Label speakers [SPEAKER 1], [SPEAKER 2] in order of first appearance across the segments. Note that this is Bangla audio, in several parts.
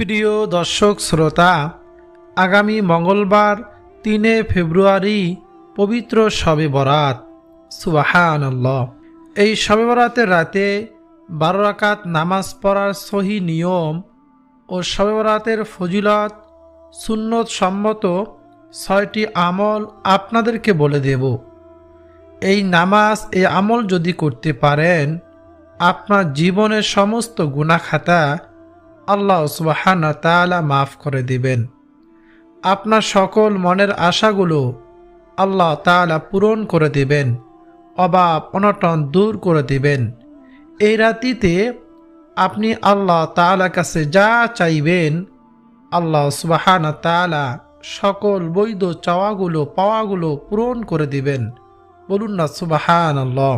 [SPEAKER 1] প্রিয় দর্শক শ্রোতা, আগামী মঙ্গলবার তিনে ফেব্রুয়ারি পবিত্র শবে বরাত। সুবাহান এই শবে বরাতের রাতে বারো রাকাত নামাজ পড়ার সহি নিয়ম ও শবে বরাতের ফজিলত সুন্নত সম্মত ছয়টি আমল আপনাদেরকে বলে দেব। এই নামাজ, এই আমল যদি করতে পারেন, আপনার জীবনের সমস্ত গুণাখাতা আল্লাহ সুবাহান তালা মাফ করে দিবেন। আপনার সকল মনের আশাগুলো আল্লাহ তালা পূরণ করে দিবেন অভাব অনটন দূর করে দিবেন। এই রাতিতে আপনি আল্লাহ তালা কাছে যা চাইবেন, আল্লাহ সুবাহান তালা সকল বৈধ চাওয়াগুলো, পাওয়াগুলো পূরণ করে দিবেন। বলুন না সুবাহান আল্লাহ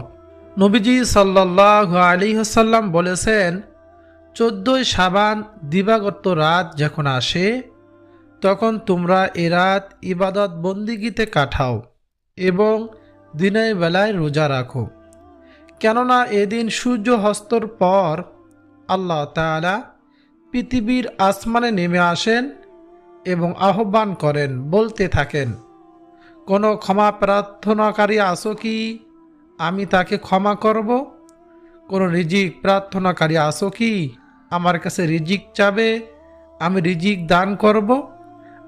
[SPEAKER 1] নবীজি সাল্লাহ আলী হাসাল্লাম বলেছেন চোদ্দই সাবান দিবাগত রাত যখন আসে, তখন তোমরা এ রাত ইবাদত বন্দিগিতে কাটাও এবং দিনের বেলায় রোজা রাখো। কেননা এদিন সূর্য হস্তর পর আল্লাহ তাআলা পৃথিবীর আসমানে নেমে আসেন এবং আহ্বান করেন, বলতে থাকেন, কোনো ক্ষমা প্রার্থনাকারী আসো কি? আমি তাকে ক্ষমা করব। কোনো রিজিক প্রার্থনাকারী আসো কি? আমার কাছে রিজিক চাবে, আমি রিজিক দান করব।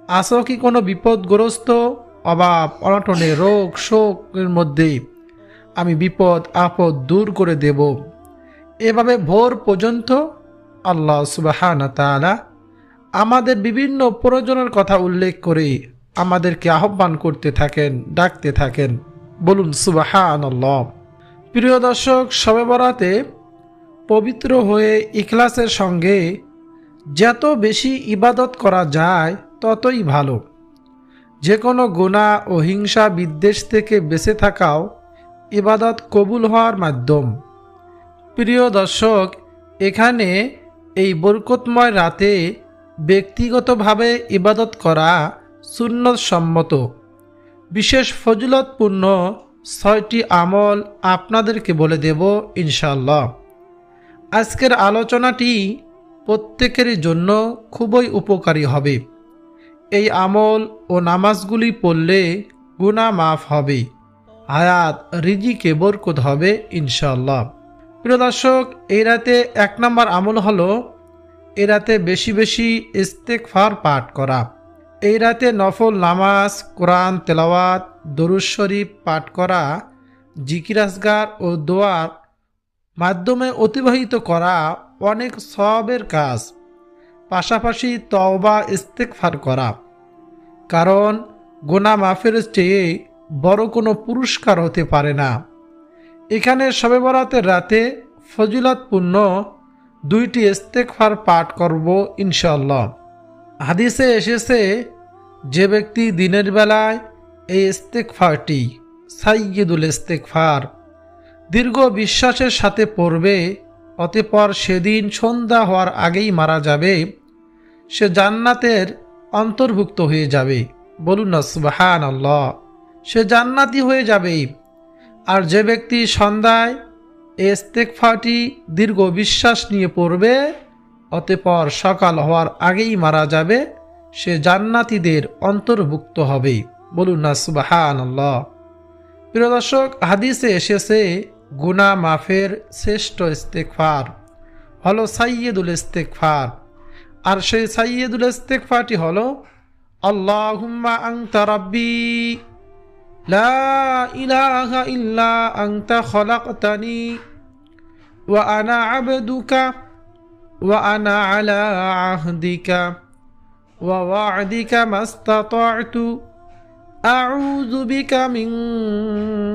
[SPEAKER 1] আসো কি কোনো বিপদগ্রস্ত, অভাব, অনটনে রোগ, শোকের মধ্যে আমি বিপদ, আপদ দূর করে দেব। এভাবে ভোর পর্যন্ত আল্লাহ সুবাহান তাআলা আমাদের বিভিন্ন প্রয়োজনের কথা উল্লেখ করে আমাদেরকে আহ্বান করতে থাকেন, ডাকতে থাকেন। বলুন সুবাহান প্রিয় দর্শক, সবে বরাতে পবিত্র হয়ে ইখলাসের সঙ্গে যত বেশি ইবাদত করা যায়, ততই ভালো। যে কোনো গুণা ও হিংসা বিদ্বেষ থেকে বেঁচে থাকাও ইবাদত কবুল হওয়ার মাধ্যম। প্রিয় দর্শক, এখানে এই বরকতময় রাতে ব্যক্তিগতভাবে ইবাদত করা সুন্নত সম্মত। বিশেষ ফজিলতপূর্ণ ছয়টি আমল আপনাদেরকে বলে দেব ইনশাল্লাহ আজকের আলোচনাটি প্রত্যেকের জন্য খুবই উপকারী হবে। এই আমল ও নামাজগুলি পড়লে গুণা মাফ হবে। হায়াত, রিজিকে বরকত হবে ইনশাল্লাহ প্রিয় দর্শক, এই রাতে এক নম্বর আমল হলো এই রাতে বেশি বেশি ইস্তেকফার পাঠ করা। এই রাতে নফল নামাজ, কোরআন, তেলাওয়াত দরুজ শরীফ পাঠ করা জিকিরাসগার ও দোয়ার মাধ্যমে অতিবাহিত করা অনেক সবের কাজ, পাশাপাশি তওবা ইস্তেকফার করা। কারণ গোনা মাফের চেয়ে বড় কোনো পুরস্কার হতে পারে না। এখানে শবে বরাতের রাতে ফজিলতপূর্ণ দুইটি ইস্তেকফার পাঠ করব ইনশাল্লাহ হাদিসে এসেছে, যে ব্যক্তি দিনের বেলায় এই ইস্তেকফারটি সাইয়দুল ইস্তেকফার দীর্ঘ বিশ্বাসের সাথে পড়বে, অতঃপর সেদিন সন্ধ্যা হওয়ার আগেই মারা যাবে, সে জান্নাতের অন্তর্ভুক্ত হয়ে যাবে। বলুন না সুবাহান আল্লাহ সে জান্নাতি হয়ে যাবে। আর যে ব্যক্তি সন্ধ্যায় এই ইস্তেকফাটি দীর্ঘ বিশ্বাস নিয়ে পড়বে, অতঃপর সকাল হওয়ার আগেই মারা যাবে, সে জান্নাতিদের অন্তর্ভুক্ত হবে। বলুন না সুবাহান আল্লাহ প্রিয় দর্শক, হাদিসে এসেছে গুনা মাফের শ্রেষ্ঠ ইস্তেকফার হলো সাইয়েদুল ইস্তেকফার আর সেই সাইয়েদুল ইস্তেকফারটি হলো, আল্লাহুম্মা আংতা রাব্বি, লা ইলাহা ইল্লা আংতা খলাকতানি, ওয়া আনা আবদুকা, ওয়া আনা আলা আহদিকা, ওয়া ওয়া'দিকা মাস্তাতা'তু। أعوذ بك من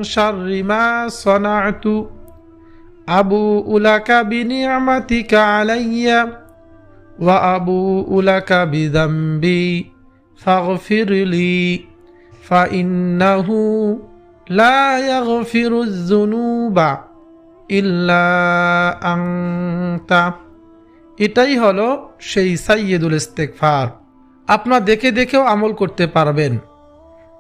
[SPEAKER 1] شر ما صنعت أبوء لك بنعمتك علي وأبوء لك بذنبي فاغفر لي فإنه لا يغفر الذنوب إلا أنت এটাই হলো সেই সাইয়েদুল ইস্তেকফার আপনার দেখে দেখেও আমল করতে পারবেন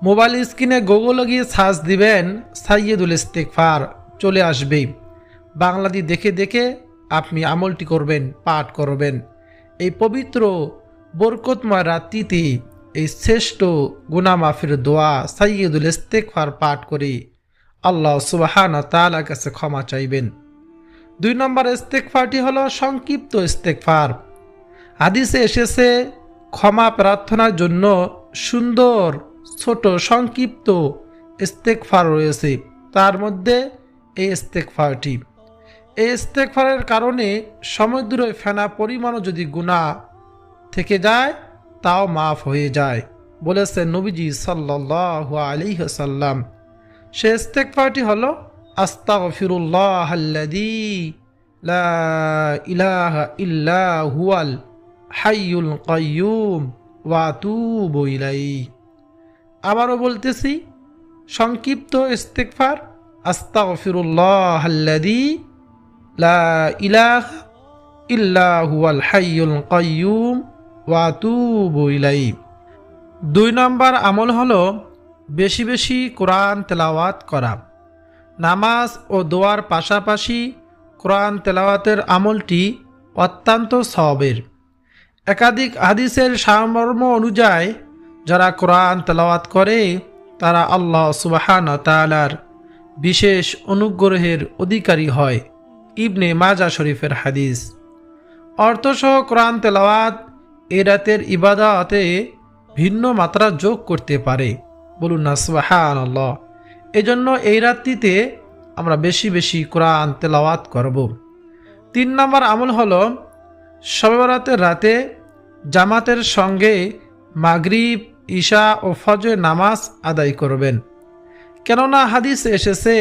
[SPEAKER 1] মোবাইল স্ক্রিনে গুগলে গিয়ে সার্চ দিবেন সাইয়েদুল ইস্তেকফার চলে আসবে বাংলাটি দেখে দেখে আপনি আমলটি করবেন, পাঠ করবেন। এই পবিত্র বরকতময় রাত্রিতে এই শ্রেষ্ঠ গুনামাফির দোয়া সাইয়দুল ইস্তেকফার পাঠ করে আল্লাহ সুবাহান তালার কাছে ক্ষমা চাইবেন। দুই নম্বর ইস্তেকফারটি হলো সংক্ষিপ্ত ইস্তেকফার হাদিসে এসেছে, ক্ষমা প্রার্থনার জন্য সুন্দর ছোট, সংক্ষিপ্ত ইস্তেকফার রয়েছে। তার মধ্যে এই ইস্তেকফারটি এই ইস্তেকফারের কারণে সমুদ্র ফেনা পরিমাণও যদি গুণা থেকে যায়, তাও মাফ হয়ে যায় বলেছে নবীজি সাল্লাহ আলী সাল্লাম সে ইস্তেকফারটি হল আস্তাগফিরুল্লাহ আল্লাযী লা ইলাহা ইল্লা হুয়াল হাইয়ুল কাইয়ুম ওয়া আতুবু ইলাইহি। আবারও বলতেছি, সংক্ষিপ্ত ইস্তেকফার আস্তাগফিরুল্লাহ আল্লাযী লা ইলাহা ইল্লা হুয়াল হাইয়ুল কাইয়ুম ওয়া আতুবু দুই নম্বর আমল হলো বেশি বেশি কোরআন তেলাওয়াত করা। নামাজ ও দোয়ার পাশাপাশি কোরআন তেলাওয়াতের আমলটি অত্যন্ত সবের। একাধিক হাদিসের সামর্ম অনুযায়ী যারা কোরআন তেলাওয়াত করে, তারা আল্লাহ সুবাহান তালার বিশেষ অনুগ্রহের অধিকারী হয়। ইবনে মাজা শরীফের হাদিস। অর্থসহ কোরআন তেলাওয়াত এ রাতের ইবাদাতে ভিন্ন মাত্রা যোগ করতে পারে। বলুন না সুবাহান আল্লাহ এজন্য এই রাত্রিতে আমরা বেশি বেশি কোরআন তেলাওয়াত করব। তিন নম্বর আমল হল সবেবরাতের রাতে জামাতের সঙ্গে মাগরিব ঈশা ও ফজর নামাজ আদায় করবেন। কেননা হাদিস এসেছে,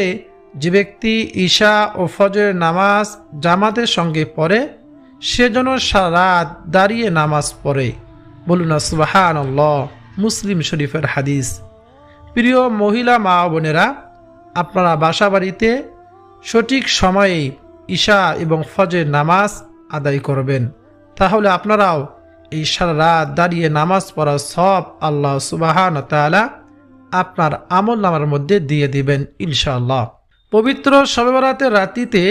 [SPEAKER 1] যে ব্যক্তি ঈশা ও ফজরের নামাজ জামাতের সঙ্গে পড়ে, সে যেন সারা দাঁড়িয়ে নামাজ পড়ে। বলুন সুবাহান মুসলিম শরীফের হাদিস। প্রিয় মহিলা মা বোনেরা, আপনারা বাসা বাড়িতে সঠিক সময়ে ঈশা এবং ফজের নামাজ আদায় করবেন। তাহলে আপনারাও এই সারা রাত দাঁড়িয়ে নামাজ পড়া সব আল্লাহ সুবাহান তালা আপনার আমল নামার মধ্যে দিয়ে দিবেন, ইনশাআল্লাহ। পবিত্র সবেবরাতের রাতিতে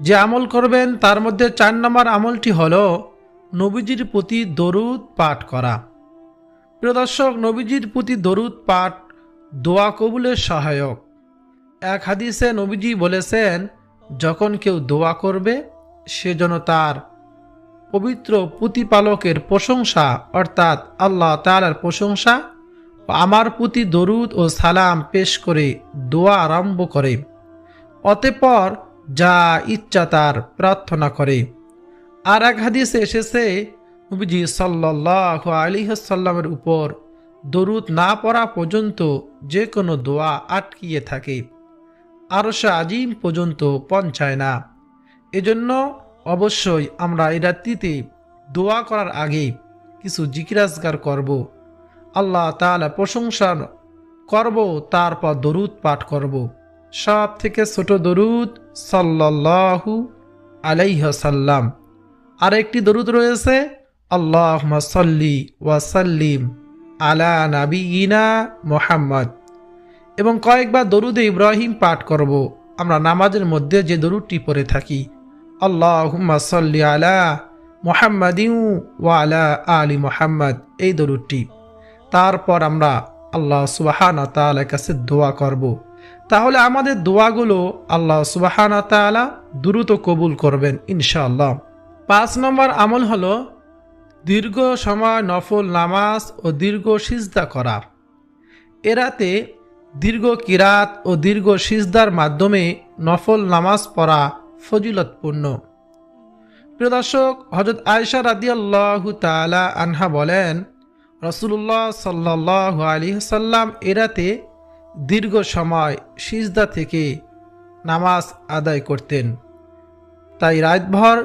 [SPEAKER 1] যে আমল করবেন, তার মধ্যে চার নম্বর আমলটি হল নবীজির প্রতি দরুদ পাঠ করা। প্রিয় দর্শক, নবীজির প্রতি দরুদ পাঠ দোয়া কবুলের সহায়ক। এক হাদিসে নবীজি বলেছেন, যখন কেউ দোয়া করবে, সে যেন তার পবিত্র প্রতিপালকের প্রশংসা, অর্থাৎ আল্লাহ তালার প্রশংসা আমার প্রতি দরুদ ও সালাম পেশ করে দোয়া আরম্ভ করে। অতঃপর যা ইচ্ছা তার প্রার্থনা করে। আর এক হাদিসে এসেছে, নবীজি সাল্লাহ আলিহাসাল্লামের উপর দরুদ না পড়া পর্যন্ত যে কোনো দোয়া আটকিয়ে থাকে। আরও সে আজিম পর্যন্ত পৌঁছায় না। এজন্য অবশ্যই আমরা এই রাত্রিতে দোয়া করার আগে কিছু জিকিরাজগার করব। আল্লাহ তালা প্রশংসা করব, তারপর দরুদ পাঠ করব। সব থেকে ছোট দরুদ সাল্লাহু আলাইহসাল্লাম আর একটি দরুদ রয়েছে আল্লাহ সাল্লি ওয়াসাল্লিম আলা নাবিনা মোহাম্মদ। এবং কয়েকবার দরুদে ইব্রাহিম পাঠ করব। আমরা নামাজের মধ্যে যে দরুদটি পড়ে থাকি আল্লাহুম্মা সাল্লি আলা মোহাম্মদিউ ওয়া আলা আলী মোহাম্মদ। এই দরুদটি। তারপর আমরা আল্লাহ সুবাহানা তালার কাছে দোয়া করব। তাহলে আমাদের দোয়াগুলো আল্লাহ সুবাহানা তালা দ্রুত কবুল করবেন ইনশাআল্লাহ। পাঁচ নম্বর আমল হলো দীর্ঘ সময় নফল নামাজ ও দীর্ঘ সিজদা করা। এরাতে দীর্ঘ কিরাত ও দীর্ঘ সিজদার মাধ্যমে নফল নামাজ পড়া ফজিলতপূর্ণ। প্রিয় দর্শক হজরত আয়সা রাদিয়াল্লাহু তালা আনহা বলেন রসুল্লাহ সাল্লাহ আলী সাল্লাম এরাতে দীর্ঘ সময় সিজদা থেকে নামাজ আদায় করতেন। তাই রাতভর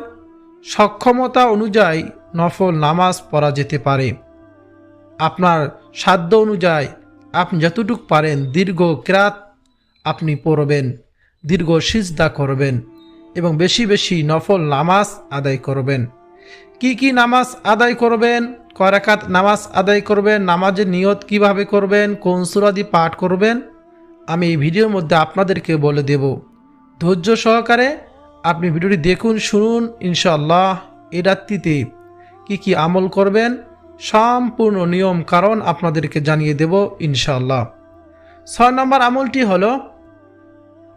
[SPEAKER 1] সক্ষমতা অনুযায়ী নফল নামাজ পড়া যেতে পারে। আপনার সাধ্য অনুযায়ী আপনি যতটুক পারেন দীর্ঘ ক্রাত আপনি পড়বেন, দীর্ঘ সিজদা করবেন। এবং বেশি বেশি নফল নামাজ আদায় করবেন। কি কি নামাজ আদায় করবেন? করাকাত নামাজ আদায় করবেন? নামাজের নিয়ত কীভাবে করবেন? কোন সুরাদি পাঠ করবেন? আমি এই ভিডিওর মধ্যে আপনাদেরকে বলে দেব। ধৈর্য সহকারে আপনি ভিডিওটি দেখুন, শুনুন ইনশাল্লাহ এই রাত্রিতে কি কি আমল করবেন, সম্পূর্ণ নিয়ম কারণ আপনাদেরকে জানিয়ে দেব ইনশাল্লাহ ছয় নম্বর আমলটি হলো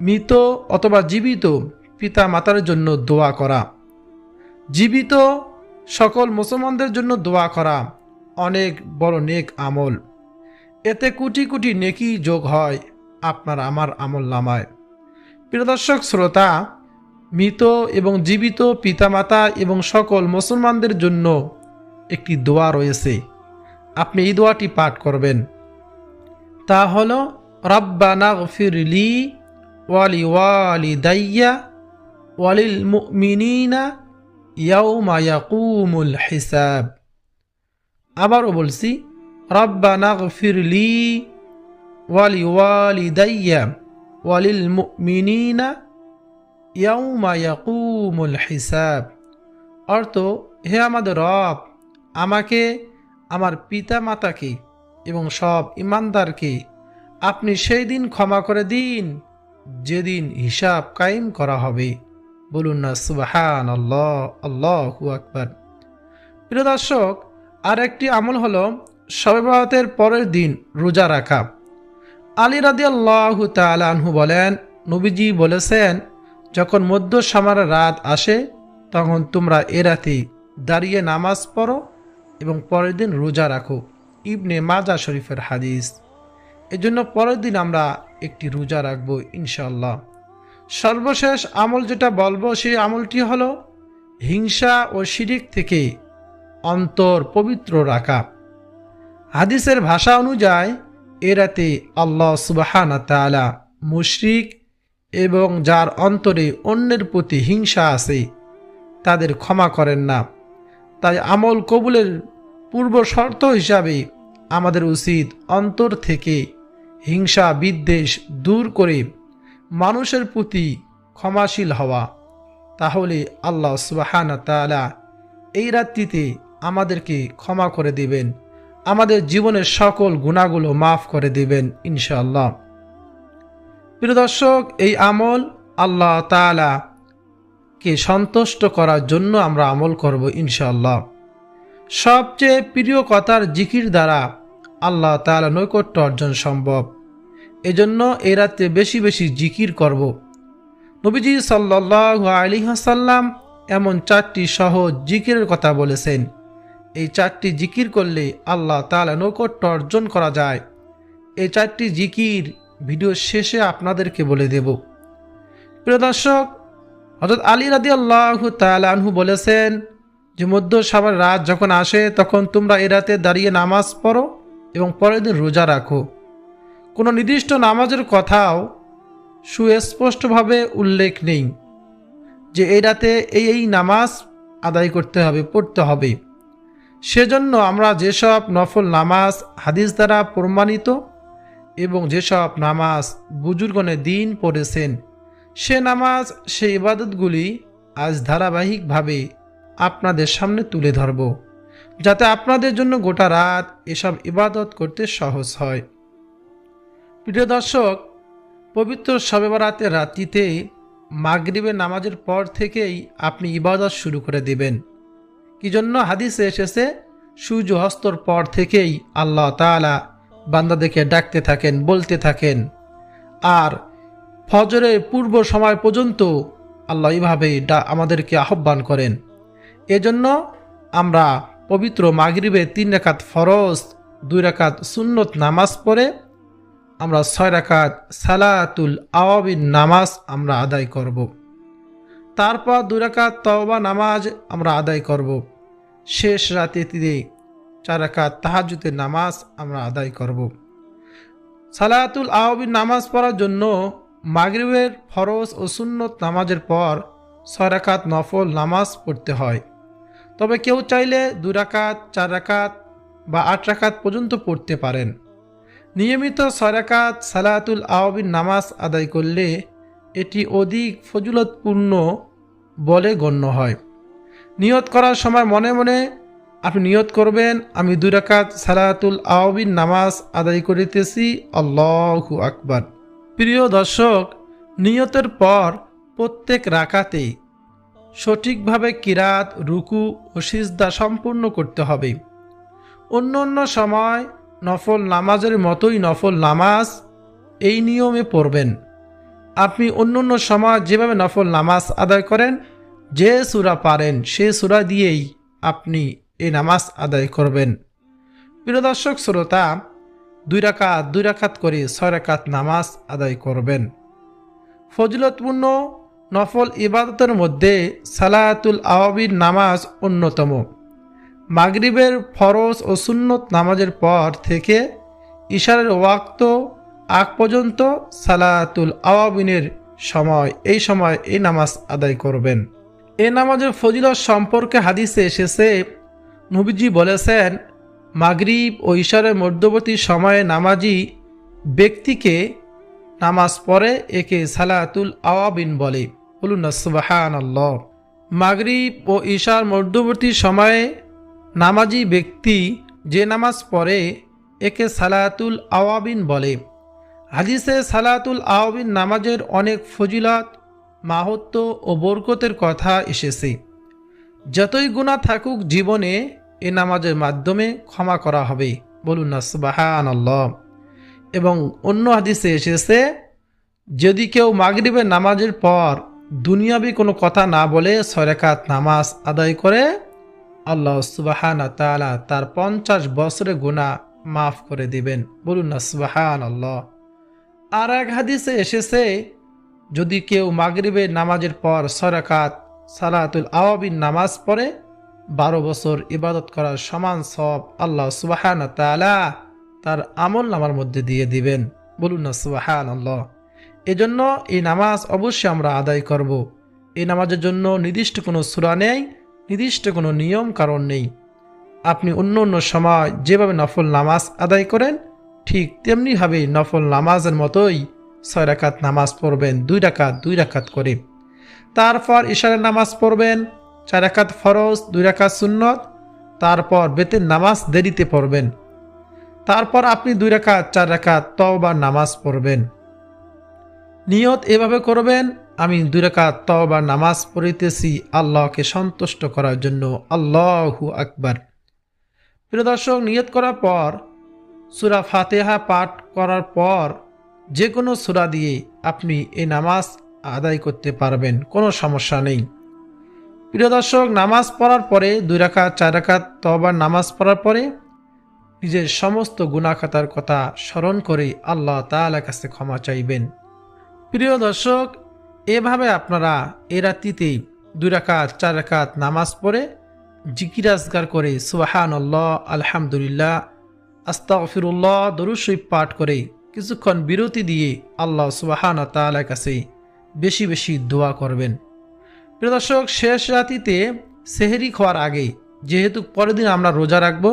[SPEAKER 1] মৃত অথবা জীবিত পিতা মাতার জন্য দোয়া করা। জীবিত সকল মুসলমানদের জন্য দোয়া করা অনেক বড় নেক আমল। এতে কোটি কোটি নেকি যোগ হয় আপনার আমার আমল নামায়। প্রিয় দর্শক, শ্রোতা, মৃত এবং জীবিত পিতামাতা এবং সকল মুসলমানদের জন্য একটি দোয়া রয়েছে। আপনি এই দোয়াটি পাঠ করবেন। তা হল, রব্বানা ফিরলি ওয়ালি ওয়ালি দাইয়া ওয়ালিল আবারও বলছি ওয়ালি ওয়ালিল হিসাব। অর্থ, হে আমাদের রব, আমাকে, আমার পিতা মাতাকে এবং সব ইমানদারকে আপনি সেই দিন ক্ষমা করে দিন, যেদিন হিসাব কায়েম করা হবে। বলুন না সুবাহান আল্লাহ আল্লাহু আকবার। প্রিয় দর্শক আর একটি আমল হল শবে বরাতের পরের দিন রোজা রাখা। আলী রাদি আল্লাহ তালহু বলেন, নবীজি বলেছেন, যখন মধ্য সামার রাত আসে, তখন তোমরা এ রাতে দাঁড়িয়ে নামাজ পড়ো এবং পরের দিন রোজা রাখো। ইবনে মাজা শরীফের হাদিস। এজন্য পরের দিন আমরা একটি রোজা রাখব ইনশাল্লাহ সর্বশেষ আমল যেটা বলব সেই আমলটি হল হিংসা ও শিরিক থেকে অন্তর পবিত্র রাখা। হাদিসের ভাষা অনুযায়ী এ রাতে আল্লাহ সুবাহানা তালা মুশরিক এবং যার অন্তরে অন্যের প্রতি হিংসা আছে, তাদের ক্ষমা করেন না। তাই আমল কবুলের পূর্ব শর্ত হিসাবে আমাদের উচিত অন্তর থেকে হিংসা বিদ্বেষ দূর করে মানুষের প্রতি ক্ষমাশীল হওয়া। তাহলে আল্লাহ সুবাহানা তালা এই রাত্রিতে আমাদেরকে ক্ষমা করে দিবেন। আমাদের জীবনের সকল গুণাগুলো মাফ করে দিবেন ইনশাআল্লাহ। প্রিয় দর্শক, এই আমল আল্লাহ তালা কে সন্তুষ্ট করার জন্য আমরা আমল করব ইনশাআল্লাহ। সবচেয়ে প্রিয় কথার জিকির দ্বারা আল্লাহ তালা নৈকট্য অর্জন সম্ভব। এজন্য এ রাতে বেশি বেশি জিকির করব। নবীজি সাল্লাহ আলী হাসাল্লাম এমন চারটি সহজ জিকিরের কথা বলেছেন। এই চারটি জিকির করলে আল্লাহ তালা নৈকট্য অর্জন করা যায়। এই চারটি জিকির ভিডিও শেষে আপনাদেরকে বলে দেব। প্রিয় দর্শক হজরত আলী রাদি আল্লাহ তালাহু বলেছেন, যে মধ্য সাবার রাত যখন আসে, তখন তোমরা এ রাতে দাঁড়িয়ে নামাজ পড়ো এবং পরের দিন রোজা রাখো। কোনো নির্দিষ্ট নামাজের কথাও সুস্পষ্টভাবে উল্লেখ নেই যে এই রাতে এই এই নামাজ আদায় করতে হবে, পড়তে হবে। সেজন্য আমরা যেসব নফল নামাজ হাদিস দ্বারা প্রমাণিত এবং যেসব নামাজ বুজুর্গনে দিন পড়েছেন, সে নামাজ সে ইবাদতগুলি আজ ধারাবাহিকভাবে আপনাদের সামনে তুলে ধরব, যাতে আপনাদের জন্য গোটা রাত এসব ইবাদত করতে সহজ হয়। প্রিয় দর্শক, পবিত্র শবে বরাতের রাত্রিতে মাগরিবের নামাজের পর থেকেই আপনি ইবাদত শুরু করে দেবেন। কি জন্য হাদিসে এসেছে? সূর্য হস্তর পর থেকেই আল্লাহ তালা বান্দাদেরকে ডাকতে থাকেন, বলতে থাকেন। আর ফজরের পূর্ব সময় পর্যন্ত আল্লাহ এইভাবে ডা, আমাদেরকে আহ্বান করেন। এজন্য আমরা পবিত্র মাগরিবে তিন রাকাত ফরজ, দুই রাকাত সুন্নত নামাজ পড়ে আমরা ছয় রাকাত সালাতুল আওয়াবিন নামাজ আমরা আদায় করব। তারপর দুই রাকাত তওবা নামাজ আমরা আদায় করব। শেষ রাতে তীরে চার রাকাত তাহাজুতের নামাজ আমরা আদায় করব। সালাতুল আওয়াবিন নামাজ পড়ার জন্য মাগরিবের ফরজ ও সুন্নত নামাজের পর ছয় রাকাত নফল নামাজ পড়তে হয় তবে কেউ চাইলে দু রাকাত, চার রাকাত বা আট রাকাত পর্যন্ত পড়তে পারেন নিয়মিত ছয় রাকাত সালাতুল আওয়াবিন নামাজ আদায় করলে এটি অধিক ফজিলতপূর্ণ বলে গণ্য হয়। নিয়ত করার সময় মনে মনে আপনি নিয়ত করবেন, আমি দুই রাকাত সালাতুল আওয়াবিন নামাজ আদায় করিতেছি। আল্লাহু আকবার। প্রিয় দর্শক, নিয়তের পর প্রত্যেক রাকাতে সঠিকভাবে কিরাত, রুকু ও সিজদা সম্পূর্ণ করতে হবে। অন্য অন্য সময় নফল নামাজের মতোই নফল নামাজ এই নিয়মে পড়বেন। আপনি অন্য অন্য সময় যেভাবে নফল নামাজ আদায় করেন, যে সুরা পারেন, সে সুরা দিয়েই আপনি এই নামাজ আদায় করবেন। প্রিয় দর্শক, শ্রোতা, দুই রাকাত দুই রাকাত করে ছয় রাকাত নামাজ আদায় করবেন। ফজিলতপূর্ণ নফল ইবাদতের মধ্যে সালাতুল আওয়াবির নামাজ অন্যতম। মাগরিবের ফরজ ও সুন্নত নামাজের পর থেকে ইশারের ওয়াক্ত আগ পর্যন্ত সালাতুল আওয়াবিনের সময়, এই সময় এই নামাজ আদায় করবেন। এই নামাজের ফজিলত সম্পর্কে হাদিসে এসেছে, নবীজি বলেছেন, মাগরিব ও ইশারের মধ্যবর্তী সময়ে নামাজি ব্যক্তিকে নামাজ পড়ে একে সালাতুল আওয়াবিন বলে। বলুন সুবাহান আল্লাহ মাগরিব ও ঈশার মধ্যবর্তী সময়ে নামাজি ব্যক্তি যে নামাজ পড়ে, একে সালাতুল আওয়াবিন বলে। হাদিসে সালাতুল আওয়াবিন নামাজের অনেক ফজিলত, মাহাত্ম ও বরকতের কথা এসেছে। যতই গুণা থাকুক জীবনে, এ নামাজের মাধ্যমে ক্ষমা করা হবে। বলুন না সুবাহান এবং অন্য হাদিসে এসেছে, যদি কেউ মাগরিবের নামাজের পর দুনিয়াবি কোনো কথা না বলে সরেকাত নামাজ আদায় করে আল্লাহ সুবাহান তালা তার পঞ্চাশ বছরে গুণা মাফ করে দিবেন। বলুন না সুবাহান আল্লাহ আর এক হাদিসে এসেছে, যদি কেউ মাগরিবের নামাজের পর সরাকাত সালাতুল আওয়াবিন নামাজ পড়ে, বারো বছর ইবাদত করার সমান সব আল্লাহ সুবাহান তালা তার আমল নামার মধ্যে দিয়ে দিবেন। বলুন না সুবাহান আল্লাহ এজন্য এই নামাজ অবশ্যই আমরা আদায় করব। এই নামাজের জন্য নির্দিষ্ট কোনো সুরা নেই নির্দিষ্ট কোনো নিয়ম, কারণ নেই। আপনি অন্য অন্য সময় যেভাবে নফল নামাজ আদায় করেন, ঠিক তেমনিভাবে নফল নামাজের মতোই ছয় রাকাত নামাজ পড়বেন, দুই রাকাত দুই রাকাত করে। তারপর ইশারের নামাজ পড়বেন, চার রাকাত ফরজ, দুই রাকাত সুন্নত। তারপর বেতের নামাজ দেরিতে পড়বেন। তারপর আপনি দুই রাকাত, চার রাকাত তওবার নামাজ পড়বেন। নিয়ত এভাবে করবেন আমি দুই রাকাত তওবার নামাজ পড়িতেছি আল্লাহকে সন্তুষ্ট করার জন্য। আল্লাহু আকবার। প্রিয় দর্শক, নিয়ত করার পর, সুরা ফাতেহা পাঠ করার পর যে কোনো সুরা দিয়ে আপনি এই নামাজ আদায় করতে পারবেন, কোনো সমস্যা নেই। প্রিয় দর্শক, নামাজ পড়ার পরে, দুই রাকাত, চার রাকাত তবার নামাজ পড়ার পরে নিজের সমস্ত গুণাখাতার কথা স্মরণ করে আল্লাহ তাআলার কাছে ক্ষমা চাইবেন। প্রিয় দর্শক এভাবে আপনারা এ রাত্রিতেই দুই রাকাত, চার রাকাত নামাজ পড়ে জিকিরাজগার করে সুবাহান আল্লাহ আলহামদুলিল্লাহ, আস্তাগফিরুল্লাহ দরুশরীফ পাঠ করে কিছুক্ষণ বিরতি দিয়ে আল্লাহ সুবাহান তাআলার কাছে বেশি বেশি দোয়া করবেন। প্রিয় দর্শক, শেষ রাতিতে সেহেরি খাওয়ার আগে যেহেতু পরের দিন আমরা রোজা রাখব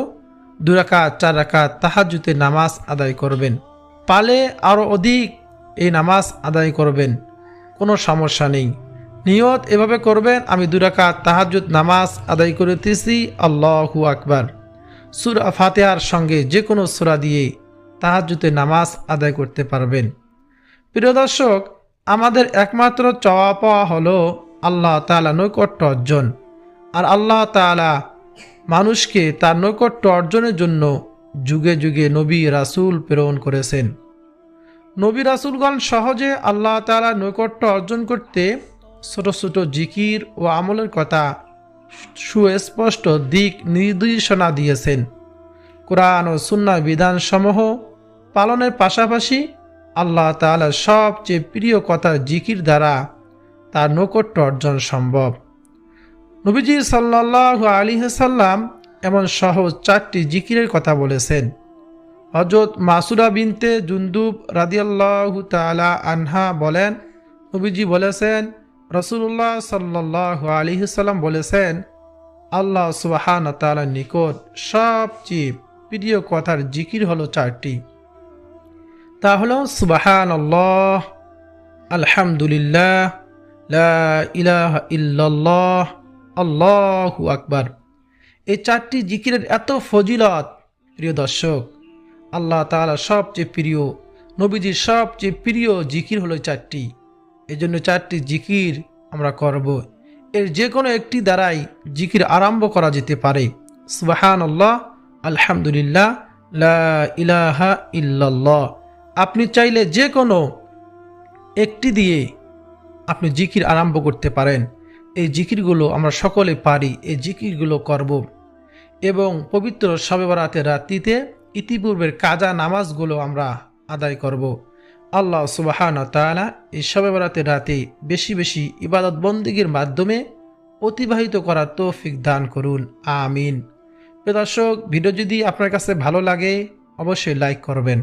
[SPEAKER 1] দু রাকাত, চার রাকাত তাহাজুতে নামাজ আদায় করবেন। পালে আরও অধিক এই নামাজ আদায় করবেন। কোনো সমস্যা নেই। নিয়ত এভাবে করবেন, আমি দুরাকাত তাহাজুদ নামাজ আদায় করিতেছি। আল্লাহু আকবার। সুরা ফাতেহার সঙ্গে যে কোনো সুরা দিয়ে তাহাজুতে নামাজ আদায় করতে পারবেন। প্রিয় দর্শক, আমাদের একমাত্র চাওয়া পাওয়া হলো আল্লাহ তালা নৈকট্য অর্জন। আর আল্লাহ তালা মানুষকে তার নৈকট্য অর্জনের জন্য যুগে যুগে নবী রাসূল প্রেরণ করেছেন। নবী রাসুলগণ সহজে আল্লাহ তালা নৈকট্য অর্জন করতে ছোট ছোট জিকির ও আমলের কথা সুস্পষ্ট দিক নির্দেশনা দিয়েছেন। কোরআন ও সুন্না বিধানসমূহ পালনের পাশাপাশি আল্লাহ তাআলার সবচেয়ে প্রিয় কথা জিকির দ্বারা তার নৈকট্য অর্জন সম্ভব। নবীজি সাল্লাহ আলী সাল্লাম এমন সহজ চারটি জিকিরের কথা বলেছেন। হজরত মাসুরা বিনতে জুন্দুব রাদিয়াল্লাহু তালা আনহা বলেন, নবীজি বলেছেন রসুল্লাহ সাল্লাহ আলী সাল্লাম বলেছেন, আল্লাহ সুবাহান তালার নিকট সবচেয়ে প্রিয় কথার জিকির হলো চারটি। তা হলো সুবাহান আল্লাহ আলহামদুলিল্লাহ ইলাহা ইল্লাল্লাহ, আল্লাহু আকবার। এই চারটি জিকিরের এত ফজিলত, প্রিয় দর্শক আল্লাহ তাআলা সবচেয়ে প্রিয়, নবীজির সবচেয়ে প্রিয় জিকির হলো চারটি। এই জন্য চারটি জিকির আমরা করব। এর যে কোনো একটি দ্বারাই জিকির আরম্ভ করা যেতে পারে। সুবাহান আল্লাহ আলহামদুলিল্লাহ ইলাহা ইল্লাল্লাহ। আপনি চাইলে যে কোনো একটি দিয়ে আপনি জিকির আরম্ভ করতে পারেন। এই জিকিরগুলো আমরা সকলে পারি, এই জিকিরগুলো করব। এবং পবিত্র শবে বরাতের রাত্রিতে ইতিপূর্বের কাজা নামাজগুলো আমরা আদায় করব। আল্লাহ সুবাহান তাআলা এই শবে বরাতের রাতে বেশি বেশি ইবাদত বন্দীগীর মাধ্যমে অতিবাহিত করার তৌফিক দান করুন। আমিন। দর্শক, ভিডিও যদি আপনার কাছে ভালো লাগে, অবশ্যই লাইক করবেন।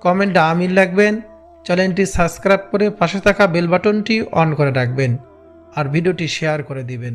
[SPEAKER 1] কমেন্টে আমিন লাগবেন চ্যানেলটি সাবস্ক্রাইব করে পাশে থাকা বেল বাটনটি অন করে রাখবেন। আর ভিডিওটি শেয়ার করে দিবেন।